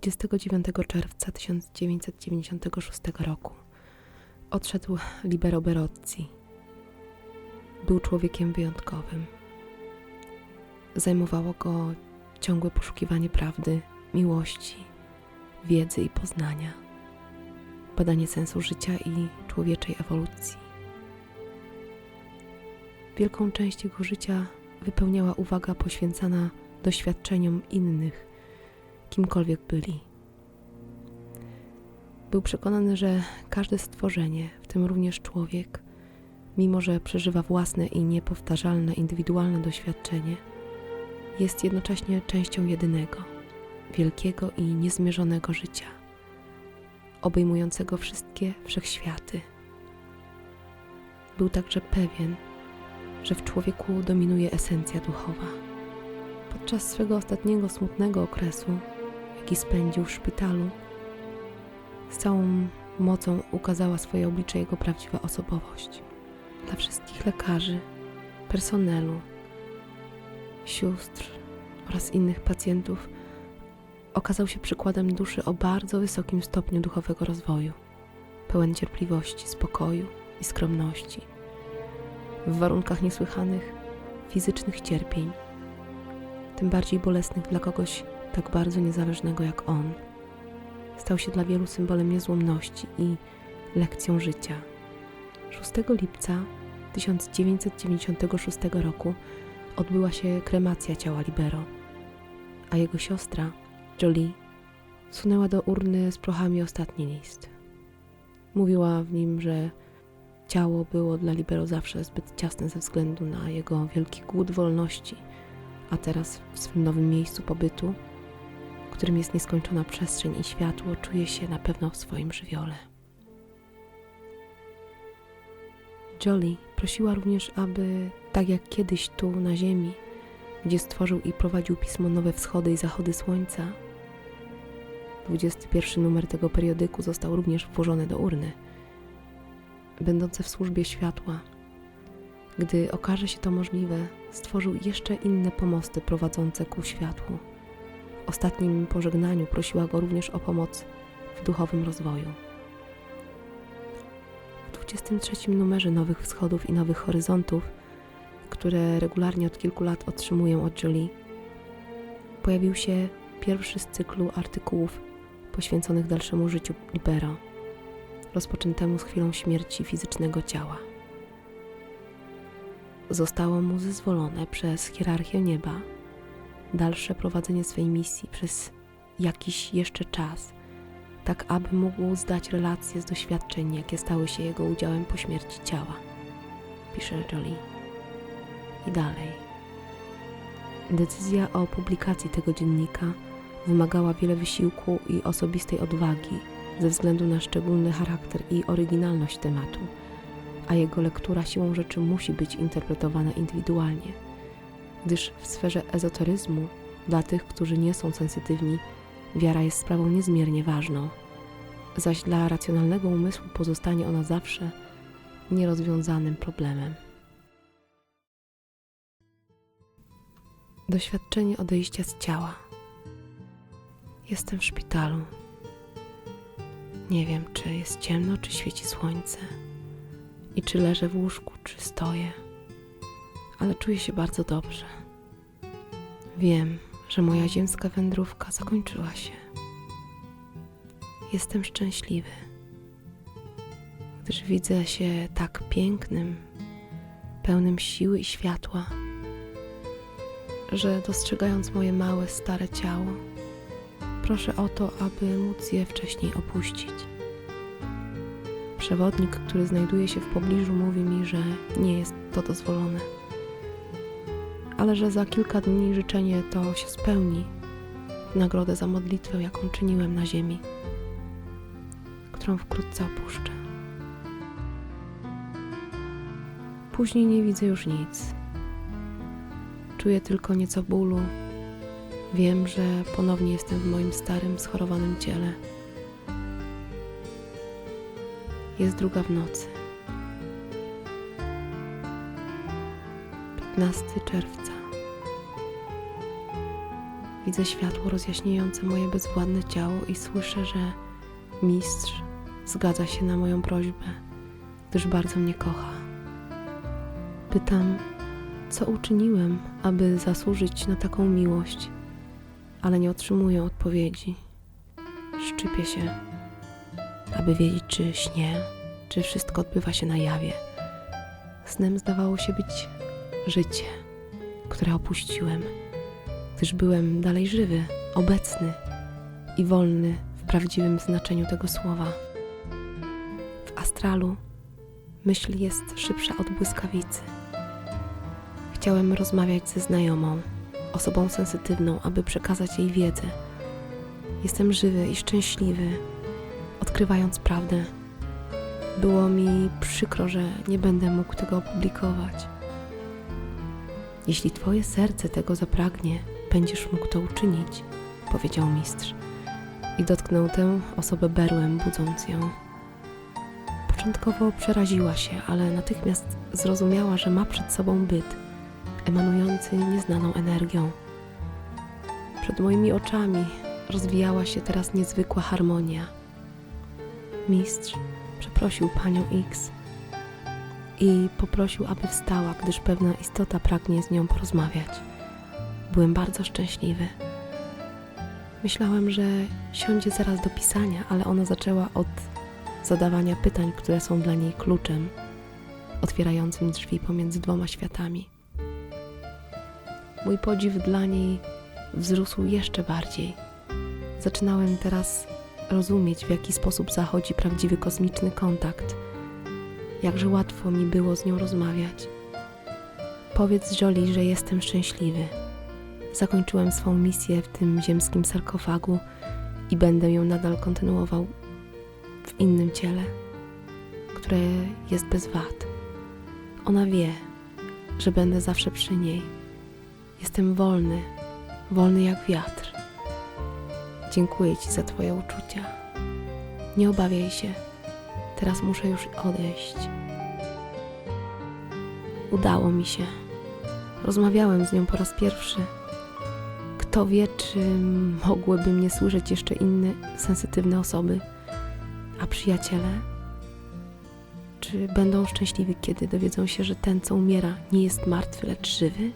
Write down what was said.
29 czerwca 1996 roku odszedł Libero Berozzi. Był człowiekiem wyjątkowym. Zajmowało go ciągłe poszukiwanie prawdy, miłości, wiedzy i poznania, badanie sensu życia i człowieczej ewolucji. Wielką część jego życia wypełniała uwaga poświęcana doświadczeniom innych, kimkolwiek byli. Był przekonany, że każde stworzenie, w tym również człowiek, mimo że przeżywa własne i niepowtarzalne indywidualne doświadczenie, jest jednocześnie częścią jedynego, wielkiego i niezmierzonego życia, obejmującego wszystkie wszechświaty. Był także pewien, że w człowieku dominuje esencja duchowa. Podczas swego ostatniego smutnego okresu, jaki spędził w szpitalu, z całą mocą ukazała swoje oblicze jego prawdziwa osobowość. Dla wszystkich lekarzy, personelu, sióstr oraz innych pacjentów okazał się przykładem duszy o bardzo wysokim stopniu duchowego rozwoju, pełen cierpliwości, spokoju i skromności. W warunkach niesłychanych fizycznych cierpień, tym bardziej bolesnych dla kogoś tak bardzo niezależnego jak on, stał się dla wielu symbolem niezłomności i lekcją życia. 6 lipca 1996 roku odbyła się kremacja ciała Libero, a jego siostra, Jolie, sunęła do urny z prochami ostatni list. Mówiła w nim, że ciało było dla Libero zawsze zbyt ciasne ze względu na jego wielki głód wolności, a teraz w swym nowym miejscu pobytu, którym jest nieskończona przestrzeń i światło, czuje się na pewno w swoim żywiole. Jolie prosiła również, aby, tak jak kiedyś tu na Ziemi, gdzie stworzył i prowadził pismo Nowe Wschody i Zachody Słońca, 21 numer tego periodyku został również włożony do urny, będące w służbie światła. Gdy okaże się to możliwe, stworzył jeszcze inne pomosty prowadzące ku światłu. Ostatnim pożegnaniu prosiła go również o pomoc w duchowym rozwoju. W 23 numerze Nowych Wschodów i Nowych Horyzontów, które regularnie od kilku lat otrzymuję od Jolie, pojawił się pierwszy z cyklu artykułów poświęconych dalszemu życiu Libero, rozpoczętemu z chwilą śmierci fizycznego ciała. Zostało mu zezwolone przez hierarchię nieba dalsze prowadzenie swej misji przez jakiś jeszcze czas, tak aby mógł zdać relacje z doświadczeń, jakie stały się jego udziałem po śmierci ciała, pisze Jolie. I dalej. Decyzja o publikacji tego dziennika wymagała wiele wysiłku i osobistej odwagi ze względu na szczególny charakter i oryginalność tematu, a jego lektura siłą rzeczy musi być interpretowana indywidualnie gdyż w sferze ezoteryzmu dla tych, którzy nie są sensytywni, wiara jest sprawą niezmiernie ważną, zaś dla racjonalnego umysłu pozostanie ona zawsze nierozwiązanym problemem. Doświadczenie odejścia z ciała. Jestem w szpitalu. Nie wiem, czy jest ciemno, czy świeci słońce, i czy leżę w łóżku, czy stoję ale czuję się bardzo dobrze. Wiem, że moja ziemska wędrówka zakończyła się. Jestem szczęśliwy, gdyż widzę się tak pięknym, pełnym siły i światła, że dostrzegając moje małe, stare ciało, proszę o to, aby móc je wcześniej opuścić. Przewodnik, który znajduje się w pobliżu, mówi mi, że nie jest to dozwolone ale że za kilka dni życzenie to się spełni w nagrodę za modlitwę, jaką czyniłem na ziemi, którą wkrótce opuszczę. Później nie widzę już nic. Czuję tylko nieco bólu. Wiem, że ponownie jestem w moim starym, schorowanym ciele. Jest druga w nocy. 15 czerwca. Widzę światło rozjaśniające moje bezwładne ciało i słyszę, że mistrz zgadza się na moją prośbę, gdyż bardzo mnie kocha. Pytam, co uczyniłem, aby zasłużyć na taką miłość, ale nie otrzymuję odpowiedzi. Szczypię się, aby wiedzieć, czy śnię, czy wszystko odbywa się na jawie. Snem zdawało się być życie, które opuściłem, gdyż byłem dalej żywy, obecny i wolny w prawdziwym znaczeniu tego słowa. W astralu myśl jest szybsza od błyskawicy. Chciałem rozmawiać ze znajomą, osobą sensytywną, aby przekazać jej wiedzę. Jestem żywy i szczęśliwy, odkrywając prawdę. Było mi przykro, że nie będę mógł tego opublikować. Jeśli Twoje serce tego zapragnie, będziesz mógł to uczynić, powiedział mistrz i dotknął tę osobę berłem, budząc ją. Początkowo przeraziła się, ale natychmiast zrozumiała, że ma przed sobą byt, emanujący nieznaną energią. Przed moimi oczami rozwijała się teraz niezwykła harmonia. Mistrz przeprosił panią X i poprosił, aby wstała, gdyż pewna istota pragnie z nią porozmawiać. Byłem bardzo szczęśliwy. Myślałem, że siądzie zaraz do pisania, ale ona zaczęła od zadawania pytań, które są dla niej kluczem, otwierającym drzwi pomiędzy dwoma światami. Mój podziw dla niej wzrósł jeszcze bardziej. Zaczynałem teraz rozumieć, w jaki sposób zachodzi prawdziwy kosmiczny kontakt. Jakże łatwo mi było z nią rozmawiać. Powiedz Jolie, że jestem szczęśliwy. Zakończyłem swą misję w tym ziemskim sarkofagu i będę ją nadal kontynuował w innym ciele, które jest bez wad. Ona wie, że będę zawsze przy niej. Jestem wolny, wolny jak wiatr. Dziękuję Ci za Twoje uczucia. Nie obawiaj się, teraz muszę już odejść. Udało mi się. Rozmawiałem z nią po raz pierwszy. Kto wie, czy mogłyby mnie słyszeć jeszcze inne sensytywne osoby, a przyjaciele? Czy będą szczęśliwi, kiedy dowiedzą się, że ten, co umiera, nie jest martwy, lecz żywy?